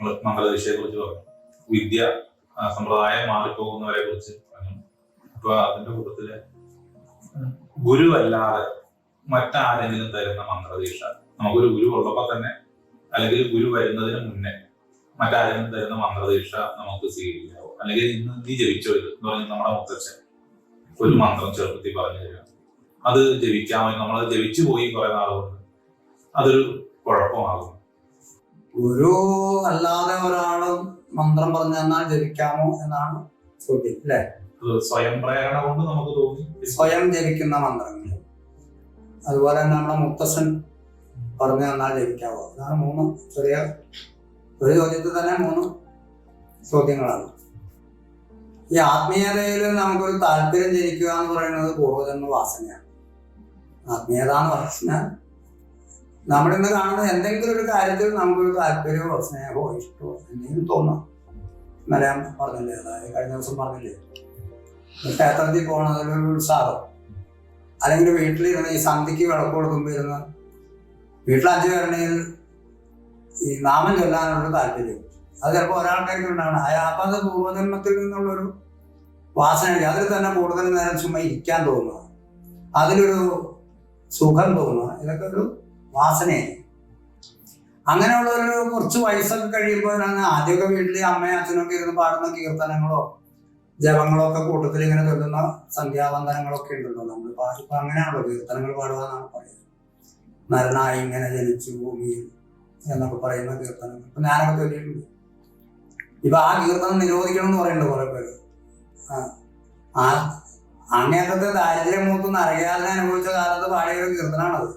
നമ്മൾ മന്ത്രദീക്ഷയെ കുറിച്ച് പറഞ്ഞു. വിദ്യ സമ്പ്രദായം മാറിപ്പോകുന്നവരെ കുറിച്ച് പറഞ്ഞു. അപ്പൊ അതിന്റെ കൂട്ടത്തിൽ ഗുരുവല്ലാതെ മറ്റാരെങ്കിലും തരുന്ന മന്ത്രദീക്ഷ നമുക്കൊരു ഗുരു ഉള്ളപ്പോ തന്നെ അല്ലെങ്കിൽ ഗുരു വരുന്നതിന് മുന്നേ മറ്റാരെങ്കിലും തരുന്ന മന്ത്രദീക്ഷ നമുക്ക് സ്വീകരിക്കാവോ. അല്ലെങ്കിൽ ഇന്ന് നീ ജപിച്ചോ ഇത് എന്ന് പറഞ്ഞ് നമ്മുടെ മുത്തച്ഛൻ ഒരു മന്ത്രം ചെറുപ്പത്തിൽ പറഞ്ഞു തരിക അത് ജപിക്കാമെങ്കിൽ നമ്മൾ ജപിച്ചു പോയി കുറെ നാളുകൊണ്ട് അതൊരു കുഴപ്പമാകും. ഗുരു അല്ലാതെ ഒരാളും മന്ത്രം പറഞ്ഞു തന്നാൽ ജപിക്കാമോ എന്നാണ് ചോദ്യം അല്ലെ? സ്വയം പ്രേരണ കൊണ്ട് നമുക്ക് തോന്നി. സ്വയം ജപിക്കുന്ന മന്ത്രങ്ങൾ. അതുപോലെ തന്നെ നമ്മുടെ മുത്തശ്ശൻ പറഞ്ഞു തന്നാൽ ജപിക്കാവോ? അതാണ് മൂന്ന് ചെറിയ ഒരു ചോദ്യത്തിൽ തന്നെ മൂന്ന് ചോദ്യങ്ങളാണ്. ഈ ആത്മീയതയിൽ നമുക്കൊരു താല്പര്യം ജനിക്കുക എന്ന് പറയുന്നത് പൂർവജന്മ വാസനയാണ് ആത്മീയത എന്ന് പറഞ്ഞാൽ നമ്മളിന്ന് കാണുന്ന എന്തെങ്കിലും ഒരു കാര്യത്തിൽ നമുക്കൊരു താല്പര്യമോ സ്നേഹമോ ഇഷ്ടമോ എന്തെങ്കിലും തോന്നാം. മലയാളം പറഞ്ഞില്ലേ? അതായത് കഴിഞ്ഞ ദിവസം പറഞ്ഞില്ലേ? ക്ഷേത്രത്തിൽ ഒരു ഉത്സാഹം അല്ലെങ്കിൽ വീട്ടിലിരുന്ന് ഈ സന്ധിക്ക് വിളക്ക് കൊടുക്കുമ്പോൾ ഇരുന്ന് വീട്ടിൽ അഞ്ചു പേരുണ്ടെങ്കിൽ ഈ നാമം ചൊല്ലാനുള്ള താല്പര്യം. അത് ചിലപ്പോൾ ഉണ്ടാവണം അയാൾ അപ്പം അത് പൂർവജന്മത്തിൽ നിന്നുള്ളൊരു വാസനയ്ക്ക് അതിൽ തന്നെ കൂടുതൽ നേരം ചുമ്മാ ഇരിക്കാൻ തോന്നുക. അതിലൊരു സുഖം തോന്നുക. ഇതൊക്കെ ഒരു വാസനയായി. അങ്ങനെയുള്ള ഒരു കുറച്ച് വയസ്സൊക്കെ കഴിയുമ്പോഴാണ് ആദ്യമൊക്കെ വീട്ടിൽ അമ്മയും അച്ഛനൊക്കെ ഇരുന്ന് പാടുന്ന കീർത്തനങ്ങളോ ജപങ്ങളോ ഒക്കെ കൂട്ടത്തിൽ ഇങ്ങനെ തൊല്ലുന്ന സന്ധ്യാവന്ദനങ്ങളൊക്കെ ഉണ്ടല്ലോ. നമ്മൾ പാടിപ്പോ അങ്ങനെയാണല്ലോ കീർത്തനങ്ങൾ പാടുക എന്നാണ് പറയുന്നത്. നരനായി ഇങ്ങനെ ജനിച്ചു ഭൂമിയിൽ എന്നൊക്കെ പറയുന്ന കീർത്തനങ്ങൾ. ഇപ്പൊ ഞാനൊക്കെ തൊല്ലിയിട്ടുണ്ട്. ഇപ്പൊ ആ കീർത്തനം നിരോധിക്കണം എന്ന് പറയുന്നുണ്ട് കുറെ പേര്. ആ അങ്ങനത്തെ ദാരിദ്ര്യം മൂത്തൊന്നും അറിയാതെ അനുഭവിച്ച കാലത്ത് പാടിയ ഒരു കീർത്തനാണത്.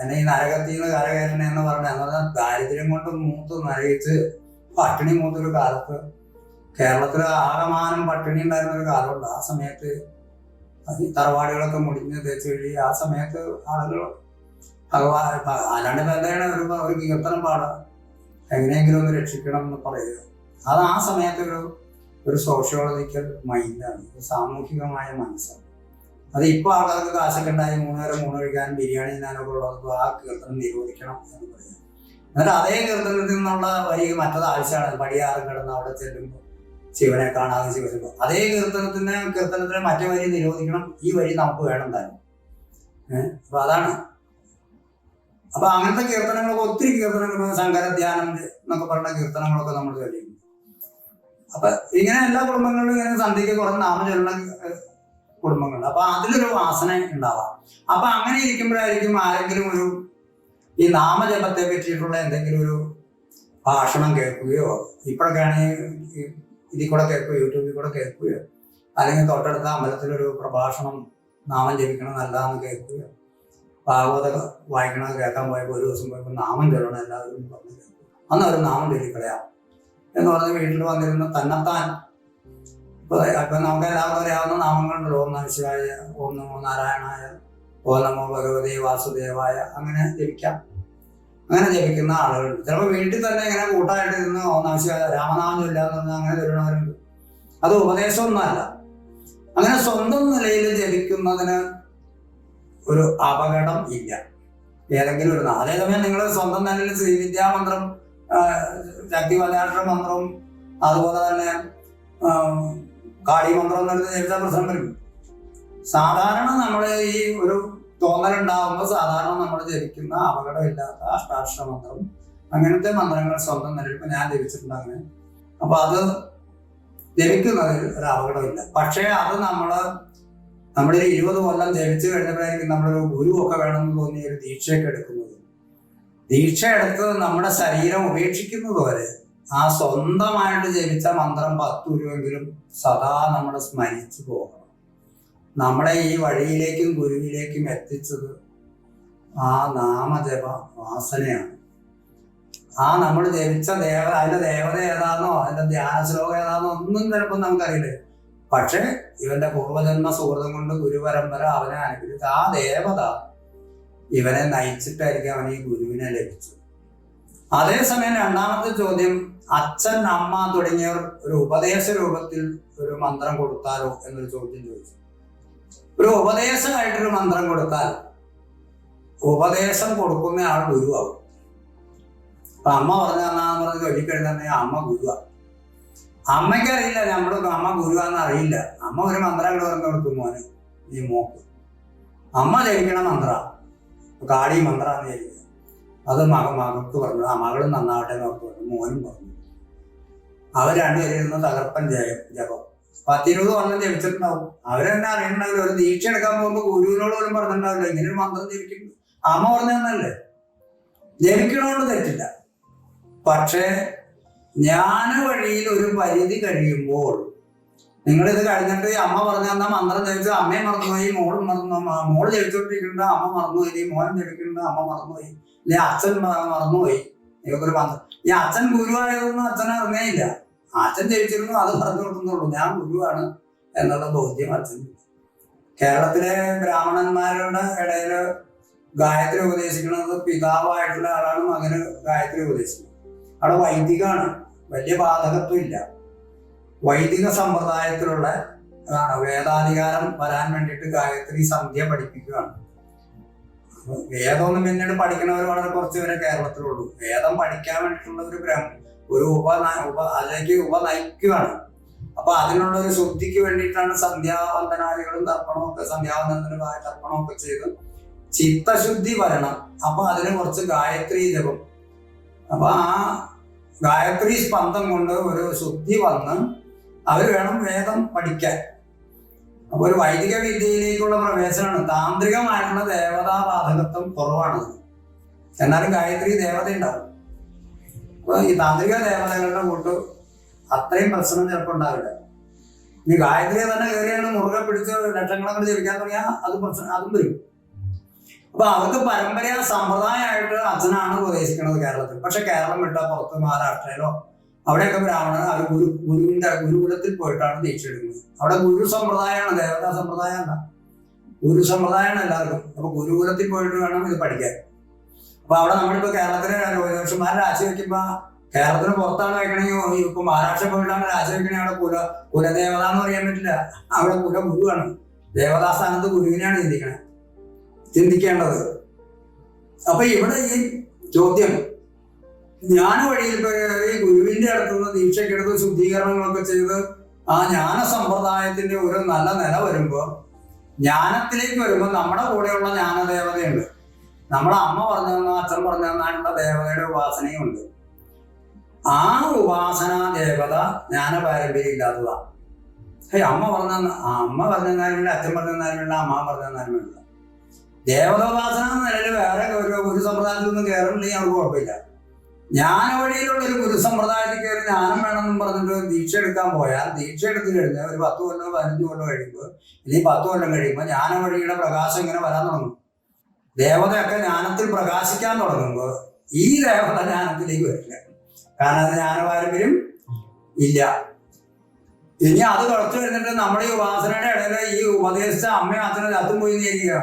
എന്നെ ഈ നരകത്തിൽ നിന്ന് കരകയറണേ എന്ന് പറഞ്ഞ ദാരിദ്ര്യം കൊണ്ട് മൂത്ത് നരകിച്ച് പട്ടിണി മൂത്തൊരു കാലത്ത് കേരളത്തിൽ ആകമാനം പട്ടിണി ഉണ്ടായിരുന്ന ഒരു കാലമുണ്ട്. ആ സമയത്ത് ഈ തറവാടികളൊക്കെ മുടിഞ്ഞ് തേച്ച് കഴി ആ സമയത്ത് ആളുകൾ ഭഗവാൻ അല്ലാണ്ട് എന്താണ് ഒരു ഒരു കീർത്തനം പാടുക? എങ്ങനെയെങ്കിലും ഒന്ന് രക്ഷിക്കണം എന്ന് പറയുക. അത് ആ സമയത്ത് ഒരു ഒരു സോഷ്യോളജിക്കൽ മൈൻഡാണ് സാമൂഹികമായ മനസ്സാണ്. അത് ഇപ്പൊ ആൾക്കാർക്ക് കാശൊക്കെ ഉണ്ടായി മൂന്ന് നേരം മൂന്ന് കഴിക്കാൻ ബിരിയാണി തിന്നാനൊക്കെ ഉള്ളവർക്ക് ആ കീർത്തനം നിരോധിക്കണം എന്ന് പറയുന്നത് എന്നിട്ട് അതേ കീർത്തനത്തിൽ നിന്നുള്ള വരി മറ്റത് ആവശ്യമാണ്. പടിയാറും കിടന്ന് അവിടെ ചെല്ലുമ്പോൾ ശിവനെ കാണാതെ ശിവശിവ അതേ കീർത്തനത്തിന് കീർത്തനത്തിന് മറ്റേ വരി നിരോധിക്കണം. ഈ വരി നമുക്ക് വേണം താനും. അപ്പൊ അതാണ്. അപ്പൊ അങ്ങനത്തെ കീർത്തനങ്ങളൊക്കെ ഒത്തിരി കീർത്തനങ്ങൾ ശങ്കരധ്യാനം എന്നൊക്കെ പറഞ്ഞ കീർത്തനങ്ങളൊക്കെ നമ്മൾ കഴിയും അപ്പൊ ഇങ്ങനെ എല്ലാ കുടുംബങ്ങളിലും ഇങ്ങനെ സന്ധ്യയ്ക്ക് കുറേ നാമം ഏഹ്, കുടുംബങ്ങളുണ്ട് അപ്പൊ അതിലൊരു വാസന ഉണ്ടാവാം. അപ്പൊ അങ്ങനെ ഇരിക്കുമ്പോഴായിരിക്കും ആരെങ്കിലും ഒരു ഈ നാമജപത്തെ പറ്റിയിട്ടുള്ള എന്തെങ്കിലും ഒരു ഭാഷണം കേൾക്കുകയോ ഇപ്പോഴൊക്കെയാണ് ഇതിൽ കൂടെ കേൾക്കുകയോ യൂട്യൂബിൽ കൂടെ കേൾക്കുകയോ അല്ലെങ്കിൽ തൊട്ടടുത്ത അമ്പലത്തിലൊരു പ്രഭാഷണം നാമം ജപിക്കണം നല്ലതാണെന്ന് കേൾക്കുകയോ ഭാഗവത വായിക്കണത് കേൾക്കാൻ പോയപ്പോൾ ഒരു ദിവസം പോയപ്പോൾ നാമം ചൊല്ലണം എല്ലാവരും പറഞ്ഞു അന്ന് ഒരു നാമം ചൊല്ലിക്കളയാം എന്ന് പറഞ്ഞ് വീട്ടിൽ വന്നിരുന്ന തന്നെത്താൻ ഇപ്പൊ നമുക്ക് എല്ലാവർക്കും അറിയാവുന്ന നാമങ്ങളുണ്ടല്ലോ. ഓം നമ ശിവായ ഓം നമോ നാരായണായ ഓം നമോ ഭഗവതി വാസുദേവായ അങ്ങനെ ജപിക്കാം. അങ്ങനെ ജപിക്കുന്ന ആളുകൾ ചിലപ്പോൾ വീട്ടിൽ തന്നെ ഇങ്ങനെ കൂട്ടായിട്ട് ഇരുന്ന് ഓം നമ രാമനാമം ഇല്ലാന്ന് പറഞ്ഞാൽ അങ്ങനെ ചൊല്ലണവരുണ്ട് അത് ഉപദേശമൊന്നുമല്ല. അങ്ങനെ സ്വന്തം നിലയിൽ ജപിക്കുന്നതിന് ഒരു അപകടം ഇല്ല. ഏതെങ്കിലും ഒരു അതേ സമയം നിങ്ങൾ സ്വന്തം നിലയിൽ ശ്രീവിദ്യാമന്ത്രം ശക്തി വല്ലാട്ട മന്ത്രവും അതുപോലെ തന്നെ കാളി മന്ത്രം എന്നെടുത്ത് ജപിച്ചാൽ പ്രശ്നം വരും സാധാരണ നമ്മൾ ഈ ഒരു തോന്നലുണ്ടാവുമ്പോൾ സാധാരണ നമ്മൾ ജപിക്കുന്ന അപകടമില്ലാത്ത അഷ്ടാക്ഷര മന്ത്രം അങ്ങനത്തെ മന്ത്രങ്ങൾ സ്വന്തം നിലയിൽ ഇപ്പൊ ഞാൻ ജപിച്ചിട്ടുണ്ട് അങ്ങനെ. അപ്പൊ അത് ജപിക്കുന്നതിൽ ഒരു അപകടമില്ല. പക്ഷേ അത് നമ്മൾ നമ്മളൊരു ഇരുപത് കൊല്ലം ജപിച്ചു കഴിഞ്ഞപ്പോഴായിരിക്കും നമ്മളൊരു ഗുരു ഒക്കെ വേണമെന്ന് തോന്നിയ ഒരു ദീക്ഷയൊക്കെ എടുക്കുന്നത്. ദീക്ഷ എടുത്ത് നമ്മുടെ ശരീരം ഉപേക്ഷിക്കുന്നത് വരെ ആ സ്വന്തമായിട്ട് ജപിച്ച മന്ത്രം പത്ത് ഗുരുവെങ്കിലും സദാ നമ്മൾ സ്മരിച്ചു പോകണം. നമ്മളെ ഈ വഴിയിലേക്കും ഗുരുവിലേക്കും എത്തിച്ചത് ആ നാമജപ വാസനയാണ്. ആ നമ്മൾ ജപിച്ച ദേവ അതിന്റെ ദേവത ഏതാണെന്നോ അതിന്റെ ധ്യാന ശ്ലോകം ഏതാണെന്നോ ഒന്നും ചിലപ്പോൾ നമുക്കറിയില്ല. പക്ഷെ ഇവന്റെ പൂർവജന്മ സുഹൃതം കൊണ്ട് ഗുരുപരമ്പര അവനെ അനുഗ്രഹിച്ച ആ ദേവത ഇവനെ നയിച്ചിട്ടായിരിക്കും അവൻ ഈ ഗുരുവിനെ ലഭിച്ചത്. അതേസമയം രണ്ടാമത്തെ ചോദ്യം അച്ഛൻ അമ്മ തുടങ്ങിയവർ ഒരു ഉപദേശ രൂപത്തിൽ ഒരു മന്ത്രം കൊടുത്താലോ എന്നൊരു ചോദ്യം ചോദിച്ചു. ഒരു ഉപദേശമായിട്ടൊരു മന്ത്രം കൊടുത്താൽ ഉപദേശം കൊടുക്കുന്ന ആൾ ഗുരുവാകും അപ്പൊ അമ്മ പറഞ്ഞ പറഞ്ഞ് ചൊല്ലിക്കഴിഞ്ഞാൽ അമ്മ ഗുരുവാ. അമ്മയ്ക്ക് അറിയില്ല നമ്മുടെ അമ്മ ഗുരുവാന്ന് അറിയില്ല. അമ്മ ഒരു മന്ത്രം ഇവിടെ പറഞ്ഞു കൊടുക്കും മോന് നീ മോക്ക്. അമ്മ ജയിക്കണ മന്ത്ര. കാടി മന്ത്രാന്ന് ജപിക്കുക അത് മക മകൾക്ക് പറഞ്ഞു. ആ മകളും നന്നാവട്ടെ എന്ന് പറഞ്ഞു. മോനും പറഞ്ഞു. അവർ രണ്ടുപേരും ഇരുന്ന് തകർപ്പൻ ജയം ജപം. പത്തിരുപത് വർണം ജപിച്ചിട്ടുണ്ടാവും. അവരെന്നെ അറിയണ്ടാവില്ല ഒരു ദീക്ഷ എടുക്കാൻ പോകുമ്പോൾ ഗുരുവിനോട് പോലും പറഞ്ഞിട്ടുണ്ടാവില്ല. ഇങ്ങനെ ഒരു മന്ത്രം ജപിക്കുന്നു അമ്മ പറഞ്ഞല്ലേ ജപിക്കണോണ്ട് തെറ്റില്ല. പക്ഷേ ജ്ഞാന വഴിയിൽ ഒരു പരിധി കഴിയുമ്പോൾ നിങ്ങളിത് കഴിഞ്ഞിട്ട് ഈ അമ്മ പറഞ്ഞ മന്ത്രം ജപിച്ച് അമ്മയും മറന്നുപോയി മോളും മറന്നു മോൾ ജപിച്ചോണ്ടിരിക്കുന്നുണ്ട് അമ്മ മറന്നുപോയി മോൻ ജപിക്കുന്നുണ്ട് അമ്മ മറന്നുപോയി അല്ലെ അച്ഛൻ മറന്നുപോയി. ഇതൊക്കെ മന്ത്രം ഈ അച്ഛൻ ഗുരുവായതൊന്നും അച്ഛൻ അറിഞ്ഞേയില്ല അച്ഛൻ ജപിച്ചിരുന്നു അത് പറഞ്ഞു കൊടുക്കുന്നുള്ളൂ. ഞാൻ ഗുരുവാണ് എന്നുള്ള ബോധ്യം അച്ഛൻ. കേരളത്തിലെ ബ്രാഹ്മണന്മാരുടെ ഇടയിൽ ഗായത്രി ഉപദേശിക്കുന്നത് പിതാവായിട്ടുള്ള ആളാണ് മകന് ഗായത്രി ഉപദേശിക്കുന്നത്. അവിടെ വൈദികമാണ് വലിയ ബാധകത്വം ഇല്ല. വൈദിക സമ്പ്രദായത്തിലുള്ള വേദാധികാരം വരാൻ വേണ്ടിയിട്ട് ഗായത്രി സന്ധ്യ പഠിപ്പിക്കുകയാണ് വേദമൊന്നും പിന്നീട് പഠിക്കുന്നവർ വളരെ കുറച്ച് പേരെ കേരളത്തിലുള്ളൂ. വേദം പഠിക്കാൻ വേണ്ടിയിട്ടുള്ള ഒരു ഗ്രഹം ഒരു ഉപ ഉപ അതിലേക്ക് ഉപ നയിക്കുകയാണ് അപ്പൊ അതിനുള്ള ഒരു ശുദ്ധിക്ക് വേണ്ടിയിട്ടാണ് സന്ധ്യാവന്ദനാദികളും തർപ്പണവും ഒക്കെ സന്ധ്യാവന്ദനത്തിന് തർപ്പണവും ഒക്കെ ചെയ്ത് ചിത്തശുദ്ധി വരണം. അപ്പൊ അതിന് കുറച്ച് ഗായത്രി ജപം. അപ്പൊ ആ ഗായത്രി സ്പന്ദം കൊണ്ട് ഒരു ശുദ്ധി വന്ന് അവർ വേണം വേദം പഠിക്കാൻ. അപ്പൊ ഒരു വൈദിക വിദ്യയിലേക്കുള്ള പ്രവേശനമാണ്. താന്ത്രികമായിട്ടുള്ള ദേവതാ ബാധകത്വം കുറവാണ്. എന്നാലും ഗായത്രി ദേവത ഉണ്ടാവും. അപ്പൊ ഈ താന്ത്രിക ദേവതകളുടെ കൂട്ട് അത്രയും പ്രശ്നം ചിലപ്പോൾ ഉണ്ടാവില്ല. ഈ ഗായത്രിയെ തന്നെ കയറിയാണ് മുറുകെ പിടിച്ച് ലക്ഷങ്ങളങ്ങൾ ജപിക്കാൻ തുടങ്ങിയാൽ അത് പ്രശ്നം അതും വരും. അപ്പൊ അവർക്ക് പരമ്പര സമ്പ്രദായമായിട്ട് അച്ഛനാണ് ഉപദേശിക്കുന്നത് കേരളത്തിൽ. പക്ഷെ കേരളം വിട്ട പുറത്ത് മഹാരാഷ്ട്രയിലോ അവിടെയൊക്കെ ബ്രാഹ്മണർ അവർ ഗുരു ഗുരുവിന്റെ ഗുരുകുലത്തിൽ പോയിട്ടാണ് ദീക്ഷ എടുക്കുന്നത് അവിടെ ഗുരു സമ്പ്രദായമാണ് ദേവതാ സമ്പ്രദായമല്ല ഗുരു സമ്പ്രദായമാണ് എല്ലാവർക്കും. അപ്പൊ ഗുരുകുലത്തിൽ പോയിട്ട് വേണം ഇത് പഠിക്കാൻ. അപ്പൊ അവിടെ നമ്മളിപ്പോ കേരളത്തിലെ ജ്യോതിഷന്മാരെ രാശി വെക്കുമ്പോ കേരളത്തിന് പുറത്താണ് വെക്കണമെങ്കിൽ ഇപ്പൊ മഹാരാഷ്ട്ര പോയിട്ടാണ് രാശിവെക്കണേ അവിടെ കുല കുലദേവത എന്ന് പറയാൻ പറ്റില്ല. അവിടെ കുല ഗുരുവാണ്. ദേവതാസ്ഥാനത്ത് ഗുരുവിനെയാണ് ചിന്തിക്കണേ ചിന്തിക്കേണ്ടത്. അപ്പൊ ഇവിടെ ഈ ചോദ്യം ജ്ഞാന വഴിയിൽ ഈ ഗുരുവിന്റെ അടുത്തുനിന്ന് ദീക്ഷയ്ക്കെടുത്ത് ശുദ്ധീകരണങ്ങളൊക്കെ ചെയ്ത് ആ ജ്ഞാന സമ്പ്രദായത്തിന്റെ ഒരു നല്ല നില വരുമ്പോ ജ്ഞാനത്തിലേക്ക് വരുമ്പോൾ നമ്മുടെ കൂടെയുള്ള ജ്ഞാനദേവതയുണ്ട്. നമ്മുടെ അമ്മ പറഞ്ഞു തന്ന അച്ഛൻ പറഞ്ഞു തന്നാലുള്ള ദേവതയുടെ ഉപാസനയും ഉണ്ട്. ആ ഉപാസന ദേവത ജ്ഞാന പാരമ്പര്യം ഇല്ലാത്തതാണ് ഹേയ് അമ്മ പറഞ്ഞു അമ്മ പറഞ്ഞു അച്ഛൻ പറഞ്ഞു തന്നാലും അമ്മ പറഞ്ഞു തന്നാലും വേണ്ട എന്ന നിലയിൽ വേറെ ഒരു സമ്പ്രദായത്തിൽ ഒന്നും കയറുന്നില്ലെങ്കിൽ അവർക്ക് കുഴപ്പമില്ല. ജ്ഞാന വഴിയിലുള്ള ഒരു സമ്പ്രദായത്തിൽ കയറി ജ്ഞാനം വേണമെന്നും പറഞ്ഞിട്ട് ദീക്ഷ എടുക്കാൻ പോയാൽ ദീക്ഷ എടുത്തു കഴിഞ്ഞാൽ ഒരു പത്ത് കൊല്ലം പതിനഞ്ച് കൊല്ലം കഴിയുമ്പോൾ ഇനി പത്ത് കൊല്ലം കഴിയുമ്പോൾ ജ്ഞാന വഴിയുടെ പ്രകാശം ഇങ്ങനെ വരാൻ തുടങ്ങും. ദേവതയൊക്കെ ജ്ഞാനത്തിൽ പ്രകാശിക്കാൻ തുടങ്ങുമ്പോൾ ഈ ദേവത ജ്ഞാനത്തിലേക്ക് വരില്ല. കാരണം ജ്ഞാന പാരമ്പര്യം ഇല്ല. ഇനി അത് തുടച്ചു കഴിഞ്ഞിട്ട് നമ്മുടെ ഈ ഉപാസനയുടെ ഇടയിൽ ഈ ഉപദേശിച്ച അമ്മയും അച്ഛനും പോയി ഇരിക്കുക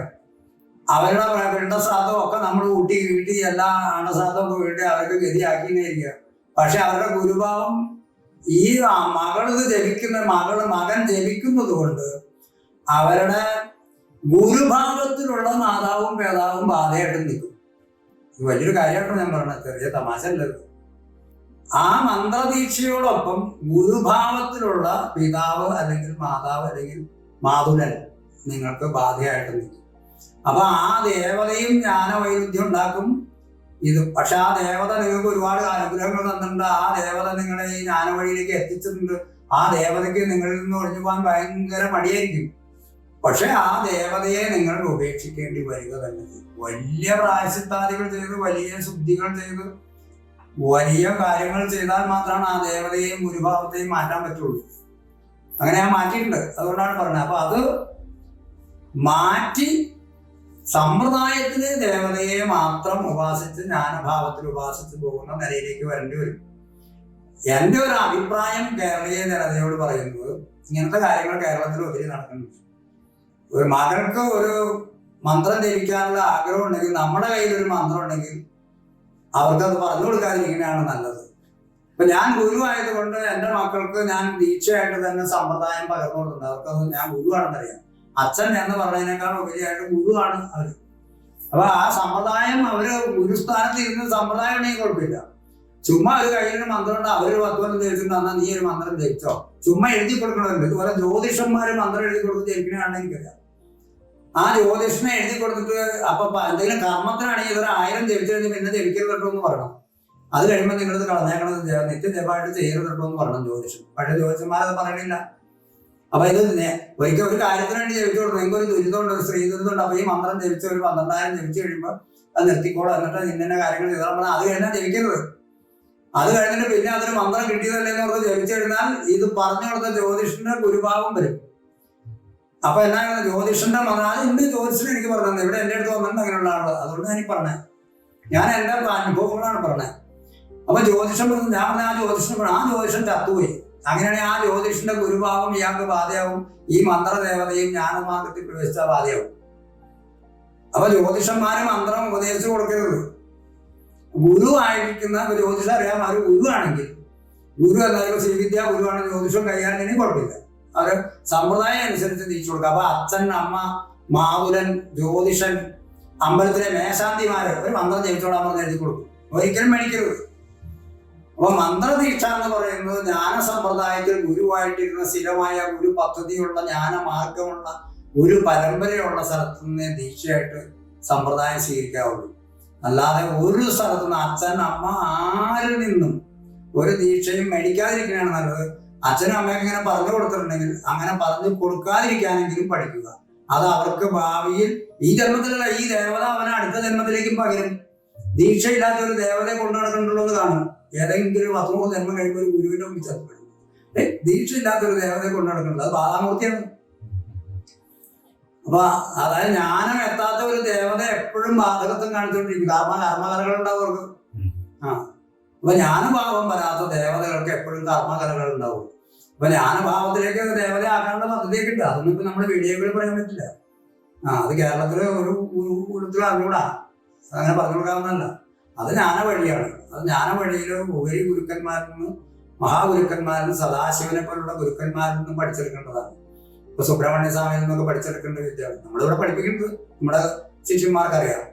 അവരുടെ പിണ്ടശ്രാദ്ധം ഒക്കെ നമ്മൾ കൂട്ടി വീട്ടി എല്ലാ അണശ്രാദ്ധമൊക്കെ വീട്ടി അവർക്ക് ഗതിയാക്കിയിരിക്കുക പക്ഷെ അവരുടെ ഗുരുഭാവം ഈ മകൾ ഇത് ജപിക്കുന്ന മകൾ മകൻ ജപിക്കുന്നത് കൊണ്ട് അവരുടെ ഗുരുഭാവത്തിലുള്ള മാതാവും പേതാവും ബാധയായിട്ട് നിൽക്കും. വലിയൊരു കാര്യമായിട്ടാണ് ഞാൻ പറഞ്ഞത്. ചെറിയ തമാശ അല്ലത് ആ മന്ത്രദീക്ഷയോടൊപ്പം ഗുരുഭാവത്തിലുള്ള പിതാവ് അല്ലെങ്കിൽ മാതാവ് അല്ലെങ്കിൽ മാതുലൻ നിങ്ങൾക്ക് ബാധയായിട്ട് നിൽക്കും. അപ്പൊ ആ ദേവതയും ജ്ഞാനവൈരുദ്ധ്യം ഉണ്ടാക്കും. ഇത് പക്ഷെ ആ ദേവത നിങ്ങൾക്ക് ഒരുപാട് അനുഗ്രഹങ്ങൾ തന്നിട്ടുണ്ട്. ആ ദേവത നിങ്ങളെ ഈ ജ്ഞാനവഴിയിലേക്ക് എത്തിച്ചിട്ടുണ്ട്. ആ ദേവതയ്ക്ക് നിങ്ങളിൽ നിന്ന് ഒഴിഞ്ഞു പോകാൻ ഭയങ്കര മടിയായിരിക്കും. പക്ഷെ ആ ദേവതയെ നിങ്ങൾ ഉപേക്ഷിക്കേണ്ടി വരിക തന്നെ. വലിയ പ്രായശിത്താദികൾ ചെയ്ത് വലിയ ശുദ്ധികൾ ചെയ്ത് വലിയ കാര്യങ്ങൾ ചെയ്താൽ മാത്രമാണ് ആ ദേവതയെയും ഗുരുഭാവത്തെയും മാറ്റാൻ പറ്റുള്ളൂ. അങ്ങനെ ഞാൻ മാറ്റിയിട്ടുണ്ട്. അതുകൊണ്ടാണ് പറഞ്ഞത്. അപ്പൊ അത് മാറ്റി സമ്പ്രദായത്തിലെ ദേവതയെ മാത്രം ഉപാസിച്ച് ജ്ഞാനഭാവത്തിൽ ഉപാസിച്ച് പോകുന്ന നിലയിലേക്ക് വരേണ്ടി വരും. എന്റെ ഒരു അഭിപ്രായം കേരളീയ ജനതയോട് പറയുന്നത് ഇങ്ങനത്തെ കാര്യങ്ങൾ കേരളത്തിൽ ഒത്തിരി നടക്കുന്നുണ്ട്. ഒരു മകൾക്ക് ഒരു മന്ത്രം ധരിക്കാനുള്ള ആഗ്രഹം ഉണ്ടെങ്കിൽ നമ്മുടെ കയ്യിൽ ഒരു മന്ത്രം ഉണ്ടെങ്കിൽ അവർക്ക് അത് പറഞ്ഞു കൊടുക്കാതിരിക്കുന്നതാണ് നല്ലത്. ഇപ്പൊ ഞാൻ ഗുരു ആയതുകൊണ്ട് എന്റെ മക്കൾക്ക് ഞാൻ ദീക്ഷയായിട്ട് തന്നെ സമ്പ്രദായം പകർന്നു കൊടുക്കുന്നത് അവർക്കത് ഞാൻ ഗുരുവാണെന്നറിയാം. അച്ഛൻ എന്ന് പറഞ്ഞതിനേക്കാൾ ഉപരിയായിട്ട് ഗുരുവാണ് അവർ അപ്പൊ ആ സമ്പ്രദായം അവർ ഗുരുസ്ഥാനത്ത് ഇരുന്ന് സമ്പ്രദായം ഉണ്ടെങ്കിൽ കുഴപ്പമില്ല. ചുമ്മാ ഒരു കയ്യിലൊരു മന്ത്രം ഉണ്ട് അവർ പത്ത് ധരിച്ചിട്ട് തന്നാൽ നീ ഒരു മന്ത്രം ധരിച്ചോ ചുമ്മാ എഴുതി കൊടുക്കണമല്ലോ ഇതുപോലെ ജ്യോതിഷന്മാര് മന്ത്രം എഴുതി കൊടുത്ത് ജയിക്കണതാണെന്ന് എനിക്കറിയാം. ആ ജ്യോതിഷനെ എഴുതി കൊടുത്തിട്ട് അപ്പൊ എന്തെങ്കിലും കർമ്മത്തിനാണെങ്കിൽ ഇതൊരു ആയിരം ജപിച്ചു കഴിഞ്ഞ് പിന്നെ ജപിക്കരുത് കേട്ടോ എന്ന് പറയണം. അത് കഴിയുമ്പോൾ നിങ്ങളിത് കളഞ്ഞേക്കണത് നിത്യജപമായിട്ട് ചെയ്യരുത് കേട്ടോ എന്ന് പറയണം ജ്യോതിഷം. പഴയ ജ്യോതിഷന്മാരത് പറയണില്ല. അപ്പൊ ഇത് ഒരിക്കൽ ഒരു കാര്യത്തിന് വേണ്ടി ജപിച്ചു കൊടുക്കും നിങ്ങൾക്ക് ഒരു ദുരിതമുണ്ട് ഒരു സ്ത്രീ ദുരിതമുണ്ട് അപ്പൊ ഈ മന്ത്രം ജപിച്ച ഒരു പന്ത്രണ്ടായിരം ജപിച്ചു കഴിയുമ്പോൾ അത് നിർത്തിക്കോളാം. എന്നിട്ട് ഇന്ന കാര്യങ്ങൾ അത് കഴിഞ്ഞാൽ ജപിക്കരുത് അത് കഴിഞ്ഞിട്ട് പിന്നെ അതൊരു മന്ത്രം കിട്ടിയതല്ലേ എന്ന് പറഞ്ഞ് ജപിച്ചു കഴിഞ്ഞാൽ ഇത് പറഞ്ഞു കൊടുത്ത ജ്യോതിഷന്റെ ഗുരുഭാവം വരും. അപ്പൊ എന്നാ ജ്യോതിഷന്റെ മന്ത്രം. അത് എന്റെ ജ്യോതിഷൻ എനിക്ക് പറഞ്ഞത് ഇവിടെ എന്റെ അടുത്ത് വന്നിട്ടുണ്ട് അങ്ങനെയുള്ള അതുകൊണ്ട് ഞാൻ ഈ പറഞ്ഞത് ഞാൻ എന്റെ അനുഭവങ്ങളാണ് പറഞ്ഞത് അപ്പൊ ജ്യോതിഷം പറഞ്ഞു ഞാൻ പറഞ്ഞ ആ ജ്യോതിഷം പറഞ്ഞു ആ ജ്യോതിഷം ചത്തുപോയി. അങ്ങനെയാണെങ്കിൽ ആ ജ്യോതിഷന്റെ ഗുരുഭാവം ഇയാൾക്ക് ബാധയാവും. ഈ മന്ത്രദേവതയും ജ്ഞാനമാർഗത്തിൽ പ്രവേശിച്ച ബാധയാവും. അപ്പൊ ജ്യോതിഷന്മാര് മന്ത്രം ഉപദേശിച്ചു കൊടുക്കരുത്. ഗുരു ആയിരിക്കുന്ന ജ്യോതിഷ അറിയാം ആര് ഗുരു ആണെങ്കിൽ ഗുരു എന്നാലും ശ്രീവിദ്യ ഗുരുവാണ് ജ്യോതിഷം കൈകാര്യം കുഴപ്പമില്ല അവർ സമ്പ്രദായം അനുസരിച്ച് തിരിച്ചു കൊടുക്കുക അപ്പൊ അച്ഛൻ അമ്മ മാതുലൻ ജ്യോതിഷൻ അമ്പലത്തിലെ മേശാന്തിമാര് ഒരു മന്ത്രം ജയിച്ചോളാൻ എഴുതി കൊടുക്കും. ഒരിക്കലും മേടിക്കരുത്. അപ്പൊ മന്ത്രദീക്ഷ എന്ന് പറയുന്നത് ജ്ഞാന സമ്പ്രദായത്തിൽ ഗുരുവായിട്ടിരുന്ന സ്ഥിരമായ ഒരു പദ്ധതിയുള്ള ജ്ഞാന മാർഗമുള്ള ഒരു പരമ്പരയുള്ള സ്ഥലത്ത് നിന്ന് ദീക്ഷയായിട്ട് സമ്പ്രദായം സ്വീകരിക്കാവുള്ളൂ അല്ലാതെ ഒരു സ്ഥലത്ത് നിന്ന് അച്ഛൻ അമ്മ ആരിൽ നിന്നും ഒരു ദീക്ഷയും മേടിക്കാതിരിക്കുകയാണ് നല്ലത്. അച്ഛനും അമ്മയൊക്കെ ഇങ്ങനെ പറഞ്ഞു കൊടുത്തിട്ടുണ്ടെങ്കിൽ അങ്ങനെ പറഞ്ഞു കൊടുക്കാതിരിക്കാനെങ്കിലും പഠിക്കുക. അത് അവർക്ക് ഭാവിയിൽ ഈ ജന്മത്തിലുള്ള ഈ ദേവത അവനെ അടുത്ത ജന്മത്തിലേക്കും പകരും. ദീക്ഷയില്ലാത്ത ഒരു ദേവതയെ കൊണ്ടു എന്ന് കാണും ഏതെങ്കിലും പത്തുമൂന്ന് ജന്മം കഴിയുമ്പോൾ ഒരു ഗുരുവിന്റെ മുമ്പിൽ ചത്തുപെടും ഏ ദീക്ഷയില്ലാത്ത ഒരു ദേവതയെ കൊണ്ടു അത് ബാധാമൂർത്തിയാണ് അപ്പൊ അതായത് ജ്ഞാനം എത്താത്ത ഒരു ദേവത എപ്പോഴും ബാധകത്വം കാണിച്ചുകൊണ്ടിരിക്കും. കർമ്മ കർമ്മകലകൾ ഉണ്ടാവും അവർക്ക്. ആ. അപ്പൊ ജ്ഞാനഭാവം വരാത്ത ദേവതകൾക്ക് എപ്പോഴും കർമ്മകലകൾ ഉണ്ടാവും. അപ്പൊ ജ്ഞാനഭാവത്തിലേക്ക് ദേവത ആക്കാനുള്ള പദ്ധതിയൊക്കെ ഉണ്ട്. അതൊന്നും ഇപ്പൊ നമ്മുടെ വീഡിയോകളിൽ പറയാൻ പറ്റില്ല. ആ അത് കേരളത്തിലെ ഒരു ഒരു കൂട്ടത്തിൽ അങ്ങനെ പറഞ്ഞു കൊടുക്കാവുന്നതല്ല. അത് ജ്ഞാന വഴിയാണ്. അത് ജ്ഞാന വഴിയിൽ ഉപരി ഗുരുക്കന്മാരിൽ നിന്നും മഹാഗുരുക്കന്മാരിൽ നിന്നും സദാശിവനെ പോലുള്ള ഗുരുക്കന്മാരിൽ നിന്നും പഠിച്ചെടുക്കേണ്ടതാണ്. ഇപ്പൊ സുബ്രഹ്മണ്യ സ്വാമിയിൽ നിന്നൊക്കെ പഠിച്ചെടുക്കേണ്ട വിദ്യയാണ്. നമ്മളിവിടെ പഠിപ്പിക്കുന്നത് നമ്മുടെ ശിഷ്യന്മാർക്കറിയാം.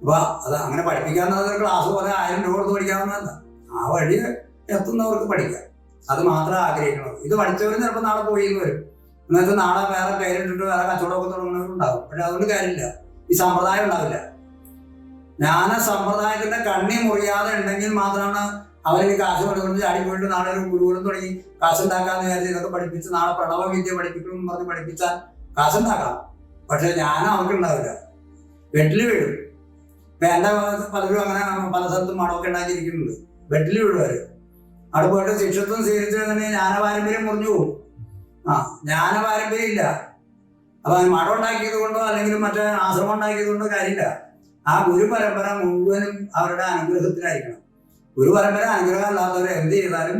അപ്പൊ അത് അങ്ങനെ പഠിപ്പിക്കാവുന്നത് ക്ലാസ് പോലെ ആയിരം രൂപ കൊടുത്ത് പഠിക്കാവുന്നതല്ല. ആ വഴി എത്തുന്നവർക്ക് പഠിക്കാം. അത് മാത്രമേ ആഗ്രഹിക്കണം? ഇത് പഠിച്ചവർ ചിലപ്പോൾ നാളെ പോയി എന്ന് വരും എന്നുവെച്ചാൽ നാളെ വേറെ പേരിട്ടിട്ട് വേറെ കച്ചവടമൊക്കെ തുടങ്ങുന്നവരുണ്ടാവും. പക്ഷെ അതുകൊണ്ട് കാര്യമില്ല. ഈ സമ്പ്രദായം ഉണ്ടാവില്ല. ജ്ഞാന സമ്പ്രദായത്തിന്റെ കണ്ണി മുറിയാതെ ഉണ്ടെങ്കിൽ മാത്രമാണ് അവർക്ക് കാശ് കൊടുക്കുന്നത്. ചാടി പോയിട്ട് നാളെ ഒരു ഗുരുകുലം തുടങ്ങി കാശുണ്ടാക്കാന്ന് വിചാരിച്ച് ഇതൊക്കെ പഠിപ്പിച്ച് നാളെ പ്രണവ വിദ്യ പഠിപ്പിക്കണം പറഞ്ഞ് പഠിപ്പിച്ചാൽ കാശുണ്ടാക്കാം പക്ഷെ ജ്ഞാനം അവർക്ക് ഉണ്ടാവില്ല. വെട്ടിൽ വീഴും. ഇപ്പൊ എന്റെ പലരും അങ്ങനെ പല സ്ഥലത്തും മടമൊക്കെ ഉണ്ടാക്കിയിരിക്കുന്നുണ്ട്. ബെഡിൽ വീഴും അവർ. അവിടെ പോയിട്ട് ശിക്ഷത്വം സ്വീകരിച്ചു തന്നെ ജ്ഞാന പാരമ്പര്യം മുറിഞ്ഞു പോകും. ആ ജ്ഞാന പാരമ്പര്യം ഇല്ല. അപ്പൊ മഠം ഉണ്ടാക്കിയത് കൊണ്ടോ അല്ലെങ്കിൽ മറ്റേ ആശ്രമം ഉണ്ടാക്കിയത് കൊണ്ടോ കാര്യമില്ല. ആ ഗുരു പരമ്പര മുഴുവനും അവരുടെ അനുഗ്രഹത്തിലായിരിക്കണം ഗുരു പരമ്പര അനുഗ്രഹം അല്ലാത്തവർ എന്ത് ചെയ്താലും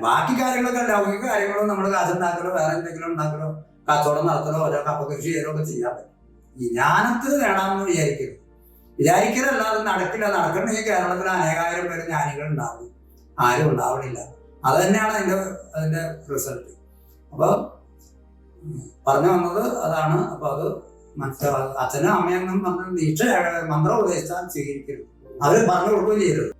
ബാക്കി കാര്യങ്ങളൊക്കെ ലൗകിക കാര്യങ്ങളും നമ്മൾ കാശുണ്ടാക്കലോ വേറെ എന്തെങ്കിലും ഉണ്ടാക്കലോ കച്ചവടം നടത്തലോ ഓരോ കപ്പ കൃഷി ചെയ്യലോ ഒക്കെ ചെയ്യാൻ പറ്റും. ജ്ഞാനത്തിൽ നേടാമെന്ന് വിചാരിക്കരുത്. വിചാരിക്കലല്ലാതെ നടക്കില്ല. നടക്കണമെങ്കിൽ കേരളത്തിൽ അനേകായിരം പേര് ജ്ഞാനികൾ ഉണ്ടാവും. ആരും ഉണ്ടാവണില്ല. അത് തന്നെയാണ് അതിന്റെ അതിന്റെ റിസൾട്ട് അപ്പോൾ പറഞ്ഞു വന്നത് അതാണ്. അപ്പൊ അത് മനസ്സിലാവും അച്ഛനും അമ്മയെന്നും പറഞ്ഞ ദീക്ഷ മന്ത്രം ഉപദേശിച്ചാൽ സ്വീകരിക്കരുത് അവർ പറഞ്ഞു കൊടുക്കുകയും ചെയ്യരുത്